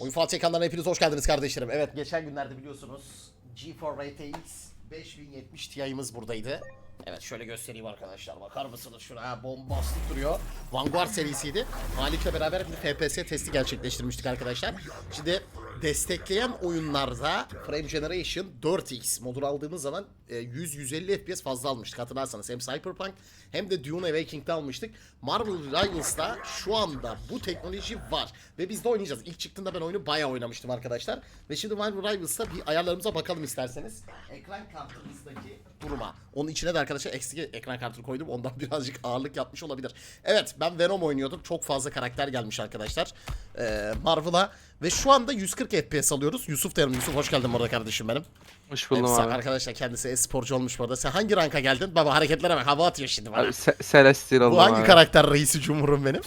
Oyun Fatih ekranlarına hepiniz hoş geldiniz kardeşlerim. Evet geçen günlerde biliyorsunuz G4 RTX 5070 Ti'miz buradaydı. Evet şöyle göstereyim arkadaşlar bakar mısınız şuna bombastik duruyor. Vanguard serisiydi. Halik'le beraber bir FPS testi gerçekleştirmiştik arkadaşlar. Şimdi destekleyen oyunlarda Frame Generation 4X modunu aldığımız zaman e, 100-150 FPS fazla almıştık hatırlarsanız. Hem Cyberpunk hem de Dune Awakening'de almıştık. Marvel Rivals'da şu anda bu teknoloji var. Ve biz de oynayacağız. İlk çıktığında ben oyunu bayağı oynamıştım arkadaşlar. Ve şimdi Marvel Rivals'ta bir ayarlarımıza bakalım isterseniz. Ekran kartımızdaki duruma. Onun içine de arkadaşlar ekstra ekran kartını koydum. Ondan birazcık ağırlık yapmış olabilir. Evet ben Venom oynuyordum. Çok fazla karakter gelmiş arkadaşlar. Ee, Marvel'a. Ve şu anda 140 FPS alıyoruz. Yusuf derim. Yusuf hoş geldin burada kardeşim benim. Hoş buldum Efsane abi. Arkadaşlar kendisi e-sporcu olmuş bu arada. Sen hangi ranka geldin? Baba hareketlere bak. Hava atıyor şimdi bana. Abi Se- Celestial bu hangi abi. karakter reisi cumhurum benim?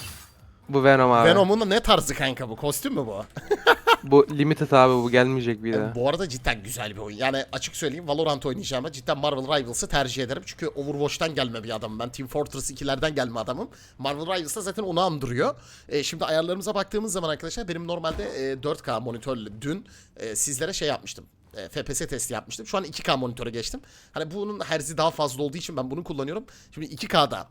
Bu Venom abi. Venom'un ne tarzı kanka bu? Kostüm mü bu? Bu limited abi bu gelmeyecek bir daha. Bu arada cidden güzel bir oyun. Yani açık söyleyeyim Valorant oynayacağıma cidden Marvel Rivals'ı tercih ederim. Çünkü Overwatch'tan gelme bir adamım. Ben Team Fortress 2'lerden gelme adamım. Marvel Rivals da zaten onu andırıyor. E, şimdi ayarlarımıza baktığımız zaman arkadaşlar benim normalde e, 4K monitörle dün e, sizlere şey yapmıştım. E, FPS testi yapmıştım. Şu an 2K monitöre geçtim. Hani bunun herzi daha fazla olduğu için ben bunu kullanıyorum. Şimdi 2K'da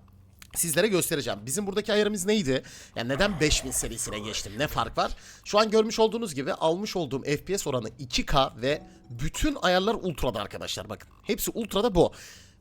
sizlere göstereceğim. Bizim buradaki ayarımız neydi? Yani neden 5000 serisine geçtim? Ne fark var? Şu an görmüş olduğunuz gibi almış olduğum FPS oranı 2K ve bütün ayarlar ultra'da arkadaşlar bakın. Hepsi ultra'da bu.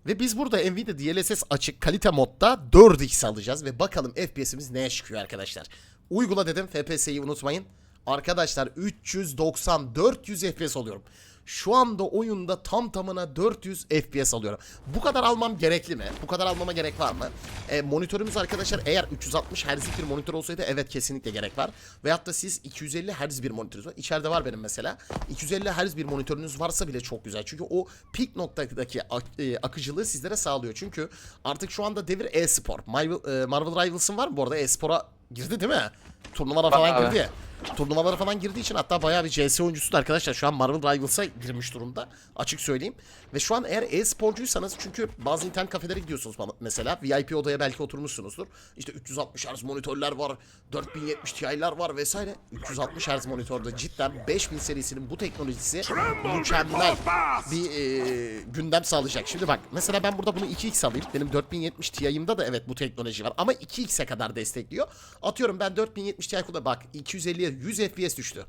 Ve biz burada Nvidia DLSS açık kalite modda 4x alacağız ve bakalım FPS'imiz neye çıkıyor arkadaşlar. Uygula dedim FPS'yi unutmayın. Arkadaşlar 390 400 FPS alıyorum. Şu anda oyunda tam tamına 400 FPS alıyorum. Bu kadar almam gerekli mi? Bu kadar almama gerek var mı? E, monitörümüz arkadaşlar eğer 360 Hz'lik bir monitör olsaydı evet kesinlikle gerek var. Veyahut da siz 250 Hz bir monitörünüz var. İçeride var benim mesela. 250 Hz bir monitörünüz varsa bile çok güzel. Çünkü o pik noktadaki ak- e, akıcılığı sizlere sağlıyor. Çünkü artık şu anda devir e-spor. Marvel, e, Marvel Rivals'ın var mı bu arada? E-spora girdi değil mi? Turnuvalara falan girdi ya. Turnuvalara falan girdiği için hatta bayağı bir CS oyuncusu da arkadaşlar şu an Marvel Rivals'a girmiş durumda. Açık söyleyeyim. Ve şu an eğer e-sporcuysanız çünkü bazı internet kafelere gidiyorsunuz mesela. VIP odaya belki oturmuşsunuzdur. İşte 360 Hz monitörler var. 4070 Ti'ler var vesaire. 360 Hz monitörde cidden 5000 serisinin bu teknolojisi mükemmel bir e, gündem sağlayacak. Şimdi bak mesela ben burada bunu 2x alayım. Benim 4070 Ti'imde de evet bu teknoloji var. Ama 2x'e kadar destekliyor. Atıyorum ben 4070 Ti kullan bak 250'ye 100 FPS düştü.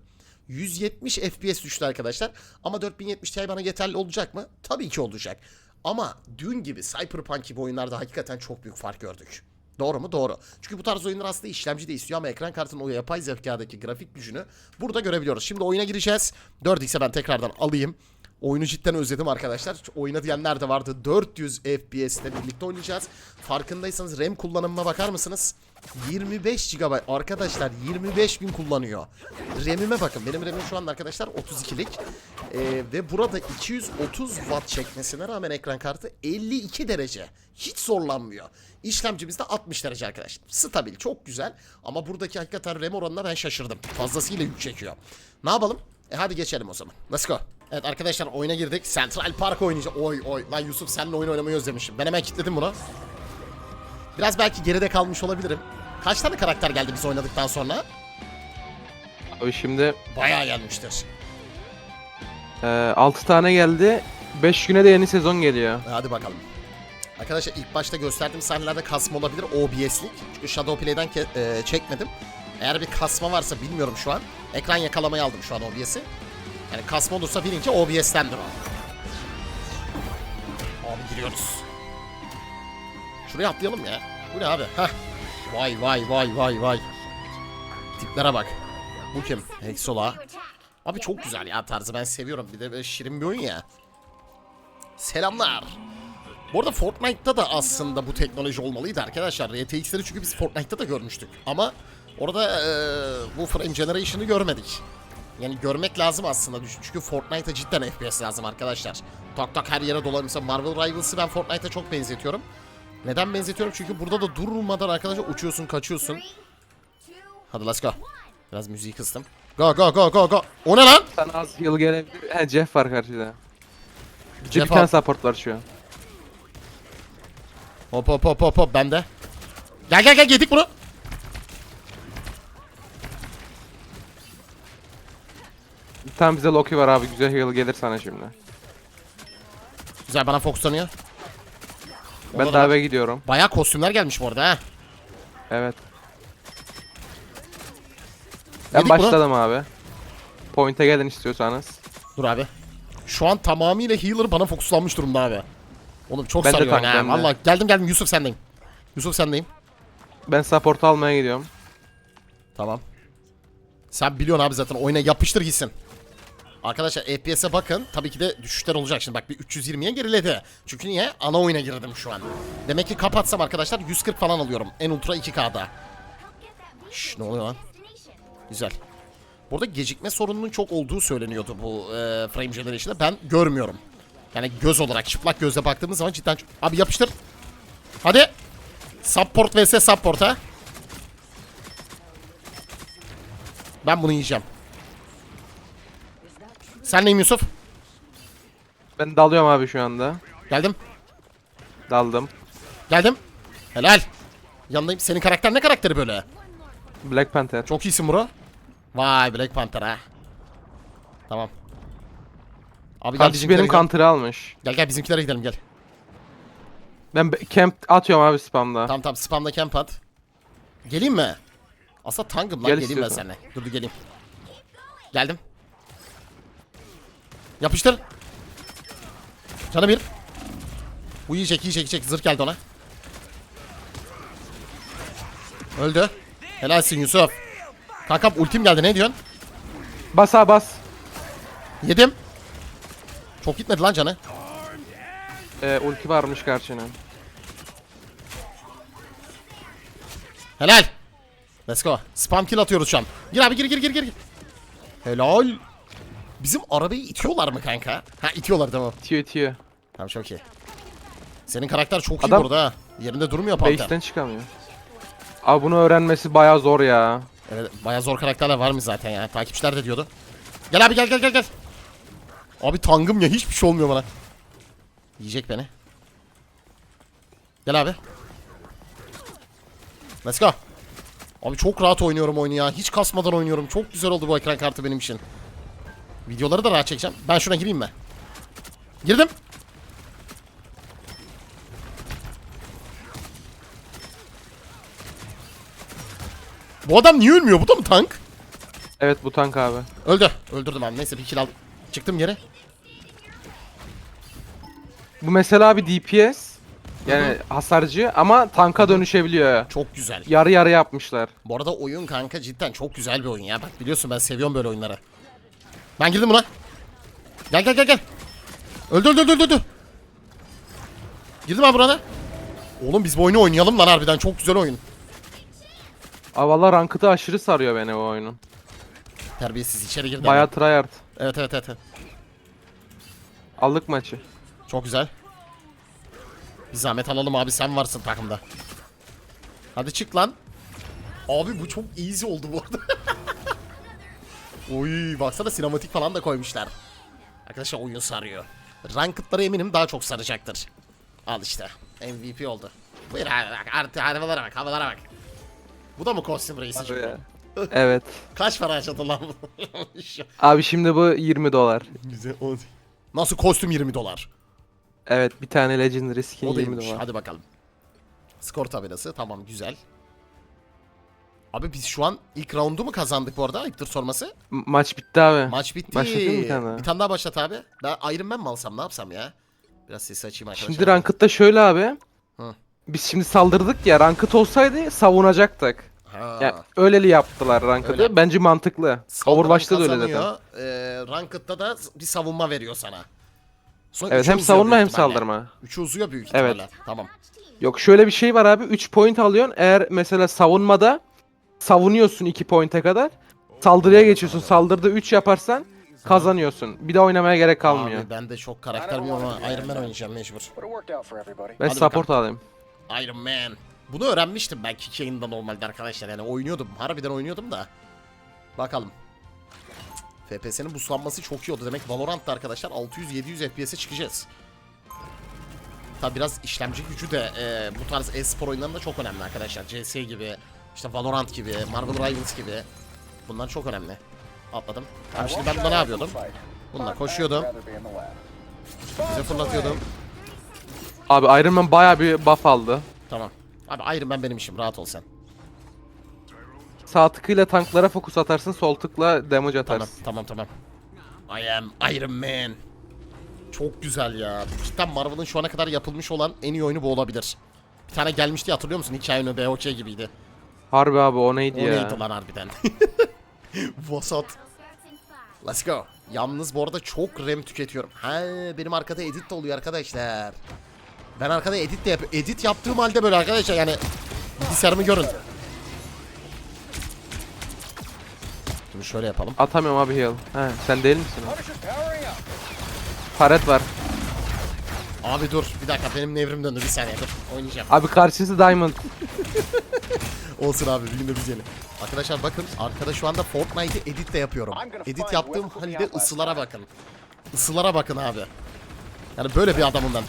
170 FPS düştü arkadaşlar. Ama 4070 Ti bana yeterli olacak mı? Tabii ki olacak. Ama dün gibi Cyberpunk gibi oyunlarda hakikaten çok büyük fark gördük. Doğru mu? Doğru. Çünkü bu tarz oyunlar aslında işlemci de istiyor ama ekran kartının o yapay zekadaki grafik gücünü burada görebiliyoruz. Şimdi oyuna gireceğiz. 4x'e ben tekrardan alayım. Oyunu cidden özledim arkadaşlar. Oyuna diyenler de vardı. 400 FPS'te birlikte oynayacağız. Farkındaysanız RAM kullanımına bakar mısınız? 25 GB arkadaşlar 25 bin kullanıyor. RAM'ime bakın. Benim RAM'im şu anda arkadaşlar 32'lik. Ee, ve burada 230 watt çekmesine rağmen ekran kartı 52 derece. Hiç zorlanmıyor. İşlemcimiz de 60 derece arkadaşlar. Stabil çok güzel. Ama buradaki hakikaten RAM oranına ben şaşırdım. Fazlasıyla yük çekiyor. Ne yapalım? E hadi geçelim o zaman. Let's go. Evet arkadaşlar oyuna girdik. Central Park oynayacağız. Oy oy. Lan Yusuf seninle oyun oynamayı özlemişim. Ben hemen kilitledim bunu. Biraz belki geride kalmış olabilirim. Kaç tane karakter geldi biz oynadıktan sonra? Abi şimdi Bayağı gelmiştir. e, 6 tane geldi. 5 güne de yeni sezon geliyor. Hadi bakalım. Arkadaşlar ilk başta gösterdiğim sahnelerde kasma olabilir OBS'lik. Çünkü Shadowplay'den ke- e, çekmedim. Eğer bir kasma varsa bilmiyorum şu an. Ekran yakalamayı aldım şu an OBS'i. Yani kasma olursa birinci OBS'tendir o. Abi giriyoruz. Şuraya atlayalım ya. Bu ne abi? Heh. Vay vay vay vay vay. Tiplere bak. Bu kim? Hexola. Abi çok güzel ya tarzı ben seviyorum. Bir de şirin bir oyun ya. Selamlar. Bu arada Fortnite'ta da aslında bu teknoloji olmalıydı arkadaşlar. RTX'leri çünkü biz Fortnite'ta da görmüştük. Ama orada eee, bu frame generation'ı görmedik. Yani görmek lazım aslında. Çünkü Fortnite'a cidden FPS lazım arkadaşlar. Tak tak her yere dolan. Mesela Marvel Rivals'ı ben Fortnite'a çok benzetiyorum. Neden benzetiyorum? Çünkü burada da durmadan arkadaşlar uçuyorsun, kaçıyorsun. Hadi let's go. Biraz müziği kıstım. Go go go go go. O ne lan? Sana az heal gelebilir. He Jeff var karşıda. Jeff bir tane support var şu an. Hop hop hop hop hop bende. Gel gel gel yedik bunu. Tam bize Loki var abi. Güzel heal gelir sana şimdi. Güzel bana fokuslanıyor. Ben abi. dive'e gidiyorum. Bayağı kostümler gelmiş bu arada ha. Evet. Ben Yedik başladım abi. Point'e gelin istiyorsanız. Dur abi. Şu an tamamıyla healer bana fokuslanmış durumda abi. Oğlum çok Ben sarıyor ha. Valla geldim geldim Yusuf sendeyim. Yusuf sendeyim. Ben support almaya gidiyorum. Tamam. Sen biliyorsun abi zaten oyuna yapıştır gitsin. Arkadaşlar FPS'e bakın. Tabii ki de düşüşler olacak. Şimdi bak bir 320'ye geriledi. Çünkü niye? Ana oyuna girdim şu an. Demek ki kapatsam arkadaşlar 140 falan alıyorum. En ultra 2K'da. Şş, ne oluyor lan? Güzel. Burada gecikme sorununun çok olduğu söyleniyordu bu e, frame generation'da. Ben görmüyorum. Yani göz olarak çıplak gözle baktığımız zaman cidden... Abi yapıştır. Hadi. Support vs support ha. Ben bunu yiyeceğim. Sen neyim Yusuf? Ben dalıyorum abi şu anda. Geldim. Daldım. Geldim. Helal. Yanındayım. Senin karakter ne karakteri böyle? Black Panther. Çok iyisin bro. Vay Black Panther ha. Tamam. Abi gel Kardeş bizimkilere benim gidelim. counter'ı almış. Gel gel bizimkilere gidelim gel. Ben be- camp atıyorum abi spamda. Tamam tamam spamda camp at. Geleyim mi? Aslında tangım lan Gel geleyim ben istiyorsan. seninle. Dur dur geleyim. Geldim. Yapıştır. Canı bir. Bu yiyecek yiyecek yiyecek. Zırh geldi ona. Öldü. Helalsin Yusuf. Kankam ultim geldi ne diyorsun? Bas abi bas. Yedim. Çok gitmedi lan canı. Ee, ulti varmış karşına. Helal. Let's go. Spam kill atıyoruz şu an. Gir abi gir gir gir gir. Helal. Bizim arabayı itiyorlar mı kanka? Ha itiyorlar tamam. Tiyo tiyo. Tamam çok iyi. Senin karakter çok iyi Adam- burada ha. Yerinde durmuyor Panter. Base'den çıkamıyor. Abi bunu öğrenmesi bayağı zor ya. Evet baya zor karakterler var mı zaten ya. Takipçiler de diyordu. Gel abi gel gel gel gel. Abi tangım ya hiçbir şey olmuyor bana. Yiyecek beni. Gel abi. Let's go. Abi çok rahat oynuyorum oyunu ya. Hiç kasmadan oynuyorum. Çok güzel oldu bu ekran kartı benim için. Videoları da rahat çekeceğim. Ben şuna gireyim mi? Girdim. Bu adam niye ölmüyor? Bu da mı tank? Evet bu tank abi. Öldü. Öldürdüm abi. Neyse bir kill aldım. Çıktım yere. Bu mesela abi DPS. Yani hasarcı ama tanka dönüşebiliyor. Çok güzel. Yarı yarı yapmışlar. Bu arada oyun kanka cidden çok güzel bir oyun ya. Bak biliyorsun ben seviyorum böyle oyunları. Ben girdim buna. Gel gel gel gel. Öldü öldü öldü öldü. Girdim abi burada. Oğlum biz bu oyunu oynayalım lan harbiden. Çok güzel oyun. Abi valla ranked'ı aşırı sarıyor beni o oyunun. Terbiyesiz içeri girdi. Ama. tryhard. Evet evet evet. evet. Aldık maçı. Çok güzel. Bir zahmet alalım abi sen varsın takımda. Hadi çık lan. Abi bu çok easy oldu bu arada. Oy baksana sinematik falan da koymuşlar. Arkadaşlar oyun sarıyor. Ranked'ları eminim daha çok saracaktır. Al işte. MVP oldu. Buyur abi bak artı arabalara bak havalara bak. Bu da mı kostüm reisi evet. Kaç para harcadın lan bu? Abi şimdi bu 20 dolar. Güzel Nasıl kostüm 20 dolar? Evet bir tane legendary skin O 20 değilmiş. dolar. Hadi bakalım. Skor tabelası tamam güzel. Abi biz şu an ilk roundu mu kazandık bu arada? Ayıptır sorması. M- maç bitti abi. Maç bitti. Başlatayım mı bir tane daha? Bir tane daha başlat abi. Ben Iron Man mi alsam ne yapsam ya? Biraz sesi açayım arkadaşlar. Şimdi ranked'da şöyle abi. Hı. Biz şimdi saldırdık ya ranked olsaydı savunacaktık. Ha. Ya öyleli yaptılar ranked'ı. Öyle. Bence mantıklı. Saldıran Overwatch'ta da öyle zaten. kazanıyor. Ee, Ranked'da da bir savunma veriyor sana. Sonra Evet üçü hem uzuyor savunma büyük hem ihtimalle. saldırma. Üçü uzuyor büyük Evet. ihtimalle. Tamam. Yok şöyle bir şey var abi 3 point alıyorsun. Eğer mesela savunmada savunuyorsun 2 point'e kadar. Saldırıya geçiyorsun. Saldırıda 3 yaparsan kazanıyorsun. Bir de oynamaya gerek kalmıyor. Abi ben de çok karakter bilmiyorum ama Iron Man oynayacağım mecbur. Ben hadi support alayım. Iron Man. Bunu öğrenmiştim ben kick yayında normalde arkadaşlar. Yani oynuyordum. Harbiden oynuyordum da. Bakalım. FPS'nin buslanması çok iyi oldu. Demek Valorant'ta arkadaşlar 600-700 FPS'e çıkacağız. Tabi biraz işlemci gücü de e, bu tarz e-spor oyunlarında çok önemli arkadaşlar. CS gibi, işte Valorant gibi, Marvel Rivals gibi. Bunlar çok önemli. atladım. Tamam şimdi ben bunda ne yapıyordum? Bununla koşuyordum. Bize fırlatıyordum. Abi Iron Man bayağı bir buff aldı. Tamam. Abi Iron Man benim işim rahat ol sen. Sağ tıkıyla tanklara fokus atarsın, sol tıkla damage Tamam atarsın. tamam tamam. I am Iron Man. Çok güzel ya. Cidden Marvel'ın şu ana kadar yapılmış olan en iyi oyunu bu olabilir. Bir tane gelmişti hatırlıyor musun? Hikaye oyunu BOK gibiydi. Harbi abi o neydi O ya? neydi lan harbiden? Vasat. Let's go. Yalnız bu arada çok RAM tüketiyorum. Ha benim arkada edit de oluyor arkadaşlar. Ben arkada edit de yapıyorum. Edit yaptığım halde böyle arkadaşlar yani bilgisayarımı görün. Dur şöyle yapalım. Atamıyorum abi heal. He sen değil misin? o? Paret var. Abi dur bir dakika benim nevrim döndü bir saniye dur oynayacağım. Abi karşısı Diamond. Olsun abi bir günde biz yeni. Arkadaşlar bakın arkada şu anda Fortnite'ı edit de yapıyorum. Edit yaptığım halde ısılara bakın. Isılara bakın abi. Yani böyle bir adamım ben.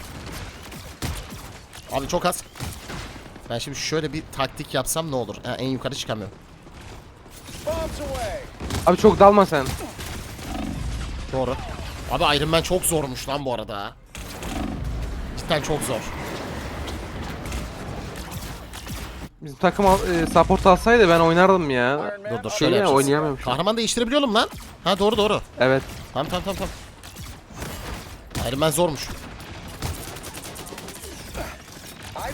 Abi çok az. Ben şimdi şöyle bir taktik yapsam ne olur? Ha, en yukarı çıkamıyorum. Abi çok dalma sen. Doğru. Abi Iron Man çok zormuş lan bu arada. Cidden çok zor. Bizim takım al, e, support alsaydı ben oynardım ya. Dur dur Şey şöyle ya, yapacağız. oynayamıyorum şu an. Kahraman değiştirebiliyorum lan. Ha doğru doğru. Evet. Tamam tamam tamam tamam. Iron Man zormuş. I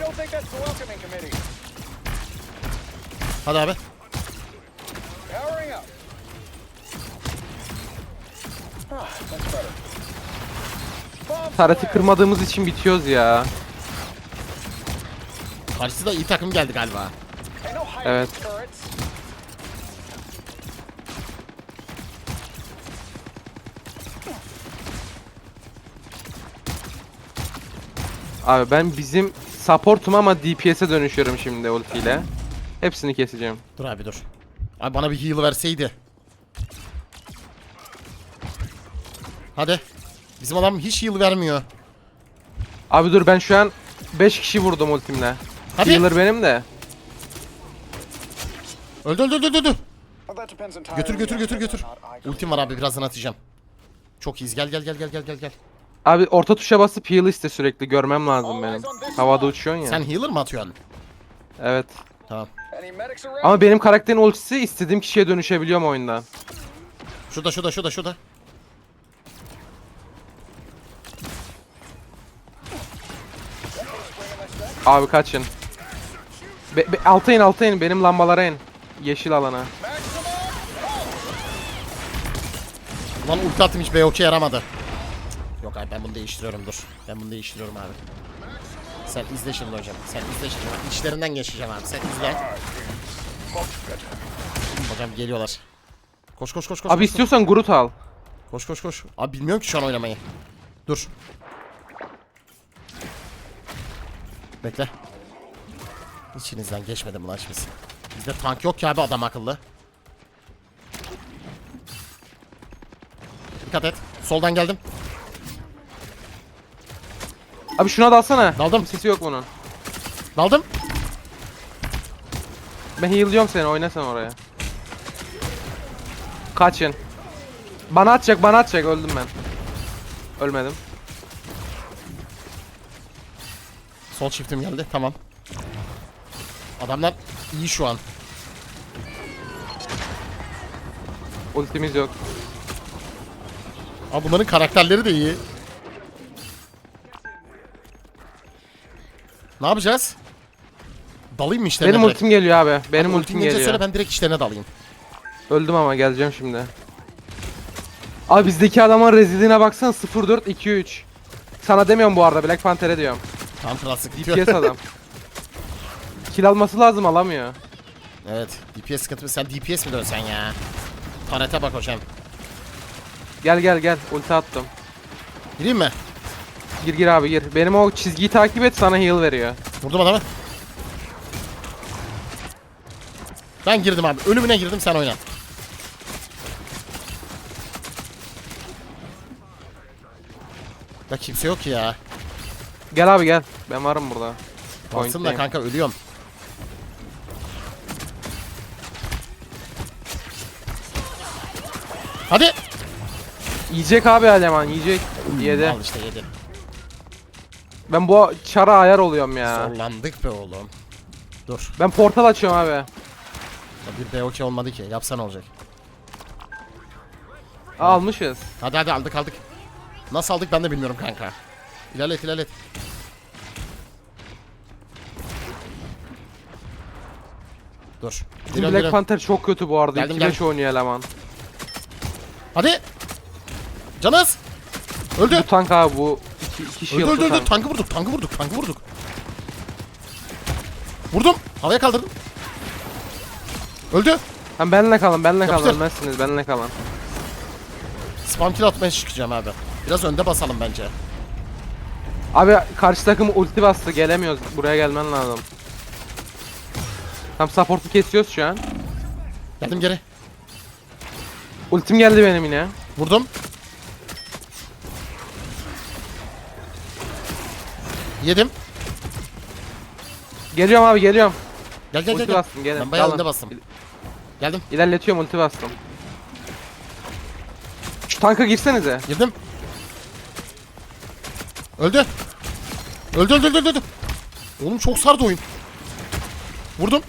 don't think that's the welcoming committee. Hadi abi. Powering up. Ah, that's better. Bombs Tareti away. kırmadığımız için bitiyoruz ya. Karşıda iyi takım geldi galiba. Evet. Abi ben bizim supportum ama DPS'e dönüşüyorum şimdi ultiyle. Hepsini keseceğim. Dur abi dur. Abi bana bir heal verseydi. Hadi. Bizim adam hiç heal vermiyor. Abi dur ben şu an 5 kişi vurdum ultimle. Hadi. Healer benim de. Öldü öldü öldü öldü. Götür götür götür götür. Ultim var abi birazdan atacağım. Çok iyiyiz. Gel gel gel gel gel gel gel. Abi orta tuşa basıp heal iste sürekli görmem lazım benim. Havada uçuyorsun ya. Sen healer mı atıyorsun? Evet. Tamam. Ama benim karakterin ultisi istediğim kişiye dönüşebiliyorum oyundan. Şurada şurada şurada şurada. Abi kaçın. Be, be, alta in alta in benim lambalara in. Yeşil alana. Lan ulti attım hiç BOK yaramadı. Yok abi ben bunu değiştiriyorum dur. Ben bunu değiştiriyorum abi. Sen izle şimdi hocam. Sen izle şimdi. Bak, İçlerinden geçeceğim abi. Sen izle. Hocam geliyorlar. Koş koş koş koş. Abi koş, istiyorsan Groot al. Koş koş koş. Abi bilmiyorum ki şu an oynamayı. Dur. Bekle. İçinizden geçmedim lan şimdi. Bizde tank yok ki abi adam akıllı. Dikkat et. Soldan geldim. Abi şuna da alsana. Daldım. Sesi yok bunun. Daldım. Ben heal'lıyorum seni oyna sen oraya. Kaçın. Bana atacak bana atacak öldüm ben. Ölmedim. Sol çiftim geldi. Tamam. Adamlar iyi şu an. Ultimiz yok. Abi bunların karakterleri de iyi. Ne yapacağız? Dalayım mı işlerine Benim direkt? ultim geliyor abi. Benim Abi ultim ultim gelince geliyor. söyle ben direkt işlerine dalayım. Öldüm ama geleceğim şimdi. Abi bizdeki adamın rezilliğine baksana 04 2 3. Sana demiyorum bu arada Black Panther'e diyorum. Tam klasik DPS adam. Kill alması lazım alamıyor. evet. DPS sıkıntı. Sen DPS mi dönsen ya? Tarete bak hocam. Gel gel gel ulti attım. Gireyim mi? Gir gir abi gir. Benim o çizgiyi takip et sana heal veriyor. Vurdum adamı. Ben girdim abi. Ölümüne girdim sen oyna. Ya kimse yok ya. Gel abi gel. Ben varım burada. Baksın da Point'teyim. kanka ölüyorum. Hadi. Yiyecek abi eleman yiyecek. Yedi. Al işte yedi. Ben bu çara ayar oluyorum ya. Zorlandık be oğlum. Dur. Ben portal açıyorum abi. Ya Bir B okey olmadı ki. Yapsan olacak. Almışız. Hadi hadi aldık aldık. Nasıl aldık ben de bilmiyorum kanka. İlerlet ilerlet. Dur. Bizim Black. Panther çok kötü bu arada. Geldim, 2 geldim. 5 oynuyor eleman. Hadi. Canız. Öldü. Bu tank abi bu. 2 2 Öldü shield'lı öldü öldü. tank. Tankı vurduk tankı vurduk tankı vurduk. Vurdum. Havaya kaldırdım. Öldü. Tamam benle kalın benle kalın Yapıştır. ölmezsiniz benle kalın. Spam kill atmaya çıkacağım abi. Biraz önde basalım bence. Abi karşı takım ulti bastı gelemiyoruz. Buraya gelmen lazım. Tam support'u kesiyoruz şu an. Geldim geri. Ultim geldi benim yine. Vurdum. Yedim. Geliyorum abi geliyorum. Gel gel gel. Ulti gel. bastım gelin. Ben bayağı Dalın. önde bastım. Geldim. İlerletiyorum ulti bastım. Şu tanka girsenize. Girdim. Öldü. Öldü öldü öldü öldü. Oğlum çok sardı oyun. Vurdum.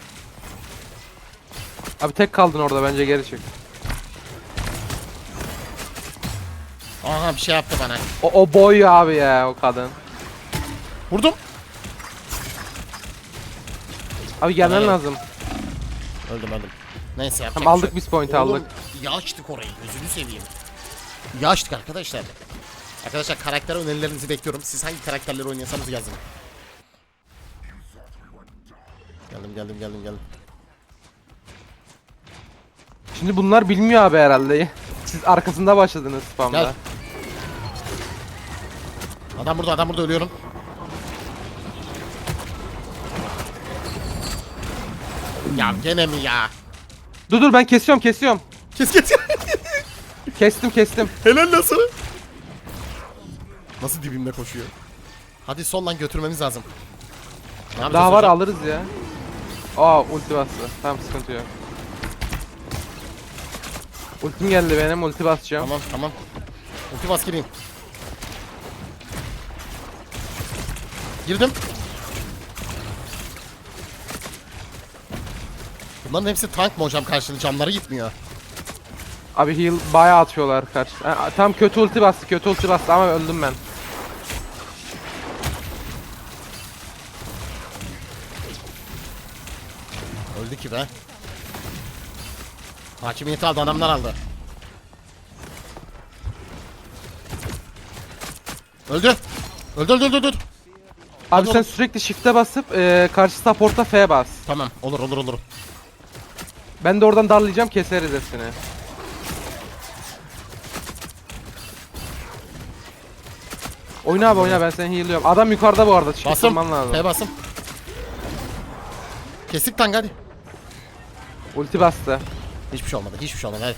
Abi tek kaldın orada bence geri çık. Aha bir şey yaptı bana. O, o boy abi ya o kadın. Vurdum. Abi gelmen lazım. Öldüm öldüm. Neyse yapacak Tamam bir şey aldık yok. biz point Oğlum, aldık. iyi açtık orayı gözünü seveyim. İyi açtık arkadaşlar. Arkadaşlar karakter önerilerinizi bekliyorum. Siz hangi karakterleri oynuyorsanız yazın. Geldim geldim geldim geldim. Şimdi bunlar bilmiyor abi herhalde. Siz arkasında başladınız spamda. Gel. Adam burada adam burada ölüyorum. Ya gene mi ya? Dur dur ben kesiyorum kesiyorum. Kes kes. Kestim kestim. Helal lan sana. Nasıl dibimde koşuyor? Hadi sol lan götürmemiz lazım. Ne Daha var hocam? alırız ya. Aa ulti bastı. Tamam sıkıntı yok. Ultim geldi benim ulti basacağım. Tamam tamam. Ulti bas gireyim. Girdim. Bunların hepsi tank mı hocam karşılığı camları gitmiyor. Abi heal bayağı atıyorlar karşı. Ha, tam kötü ulti bastı kötü ulti bastı ama öldüm ben. Öldü ki be. Hakimiyeti aldı adamlar aldı. Öldü. Öldü öldü öldü öldü. Abi sen sürekli shift'e basıp e, karşı support'a F bas. Tamam olur olur olur. Ben de oradan darlayacağım keseriz hepsini. Oyna abi oyna ben seni heal'lıyorum. Adam yukarıda bu arada shift Bastım. vurman lazım. F bastım. Kestik tank hadi. Ulti bastı. Hiçbir şey olmadı hiçbir şey olmadı hadi.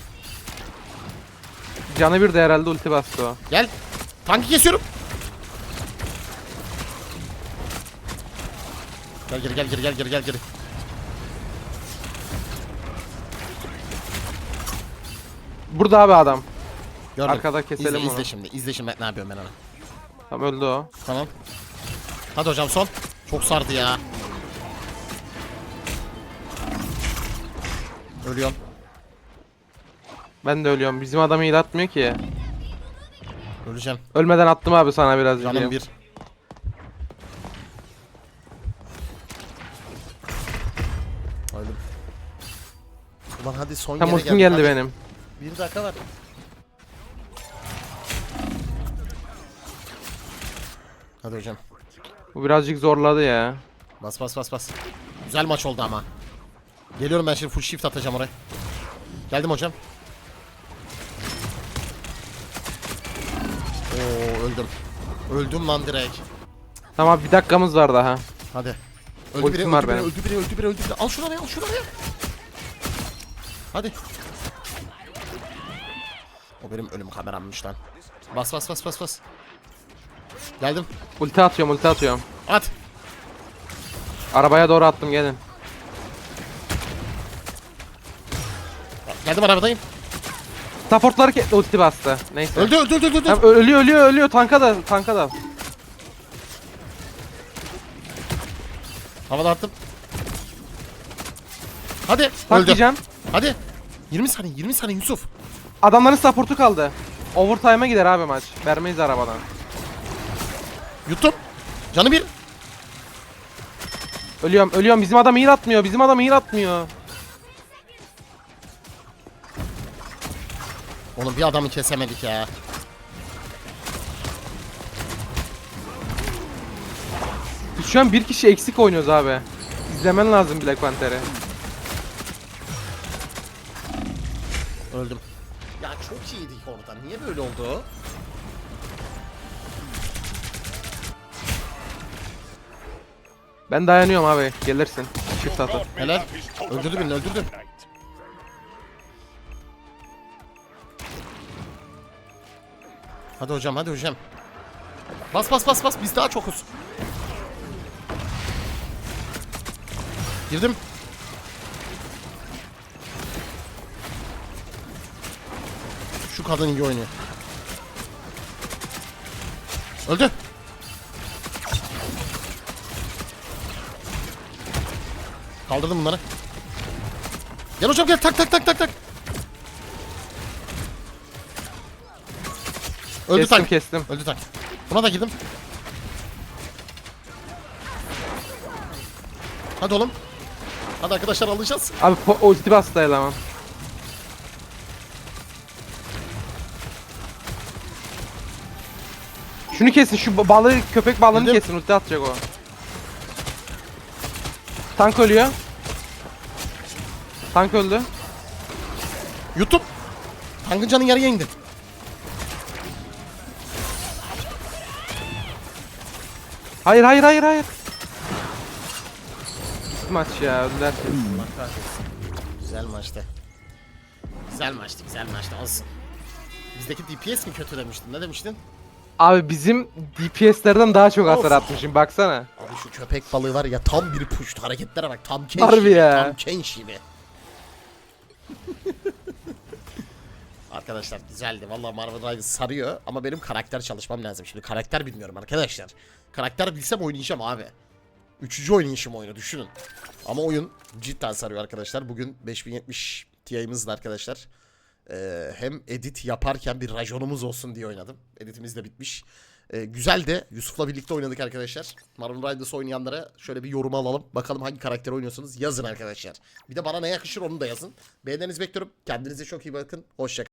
Canı bir de herhalde ulti bastı o. Gel. Tankı kesiyorum. Gel geri gel geri gel geri gel geri. Burada abi adam. Gördüm. Arkada keselim izle, onu. izle şimdi. İzle şimdi ne yapıyorum ben ona. Tam öldü o. Tamam. Hadi hocam son. Çok sardı ya. Ölüyorum. Ben de ölüyorum. Bizim adam heal atmıyor ki. Öleceğim. Ölmeden attım abi sana biraz Canım bir. Ulan hadi son Tam yere ultim geldi hadi. benim. Bir dakika var. Hadi hocam. Bu birazcık zorladı ya. Bas bas bas bas. Güzel maç oldu ama. Geliyorum ben şimdi full shift atacağım oraya. Geldim hocam. Oo öldüm. Öldüm lan direkt. Tamam bir dakikamız var daha. Hadi. Öldü Ultim biri, var öldü biri, benim. öldü biri, öldü biri, öldü biri. Al şunu al şunu araya. Hadi. O benim ölüm kamerammış lan. Bas bas bas bas bas. Geldim. Ulti atıyorum ulti atıyorum. At. Arabaya doğru attım gelin. Geldim arabadayım. Supportları ke- ulti bastı. Neyse. Öldü öldü öldü öldü. Tamam, ö- ölüyor ölüyor ölüyor tanka da tanka da. Havada attım. Hadi. Öldü. Hadi. 20 saniye 20 saniye Yusuf. Adamların supportu kaldı. Overtime'a gider abi maç. Vermeyiz arabadan. Yuttum. Canı bir. Ölüyorum ölüyorum bizim adam heal atmıyor bizim adam heal atmıyor. Oğlum bir adamı kesemedik ya. Biz şu an bir kişi eksik oynuyoruz abi. İzlemen lazım Black Panther'i. Öldüm. Ya çok iyiydik orada. Niye böyle oldu? Ben dayanıyorum abi gelirsin. Çift atı. Helal. Öldürdü beni öldürdü. Hadi hocam hadi hocam. Bas bas bas bas biz daha çokuz. Girdim. Şu kadın iyi oynuyor. Öldü. Kaldırdım bunları. Gel hocam gel tak tak tak tak tak. Öldü Kestim tank. kestim. Öldü tank. Buna da girdim. Hadi oğlum. Hadi arkadaşlar alacağız. Abi po- ulti bastı eleman. Şunu kesin şu ba- balığı köpek balığını Bildim. kesin ulti atacak o. Tank ölüyor. Tank öldü. YouTube. Tankın canı yarıya indi. Hayır hayır hayır hayır. Maç ya öldüler. Allah kahretsin. Güzel maçtı. Güzel maçtı, güzel maçtı. Olsun. Bizdeki DPS mi kötü demiştin? Ne demiştin? Abi bizim DPS'lerden daha çok hasar Of. atmışım baksana. Abi şu köpek balığı var ya tam bir puştu. Hareketlere bak. Tam Kenshi Harbi ya. Tam Kenshi gibi. Arkadaşlar güzeldi. Vallahi Marvel Rivals sarıyor ama benim karakter çalışmam lazım. Şimdi karakter bilmiyorum arkadaşlar. Karakter bilsem oynayacağım abi. Üçüncü oynayışım oyunu düşünün. Ama oyun cidden sarıyor arkadaşlar. Bugün 5070 Ti'mizle arkadaşlar. Ee, hem edit yaparken bir rajonumuz olsun diye oynadım. Editimiz de bitmiş. Ee, güzel de Yusuf'la birlikte oynadık arkadaşlar. Marvel Rivals oynayanlara şöyle bir yorum alalım. Bakalım hangi karakter oynuyorsunuz yazın arkadaşlar. Bir de bana ne yakışır onu da yazın. Beğenlerinizi bekliyorum. Kendinize çok iyi bakın. Hoşçakalın.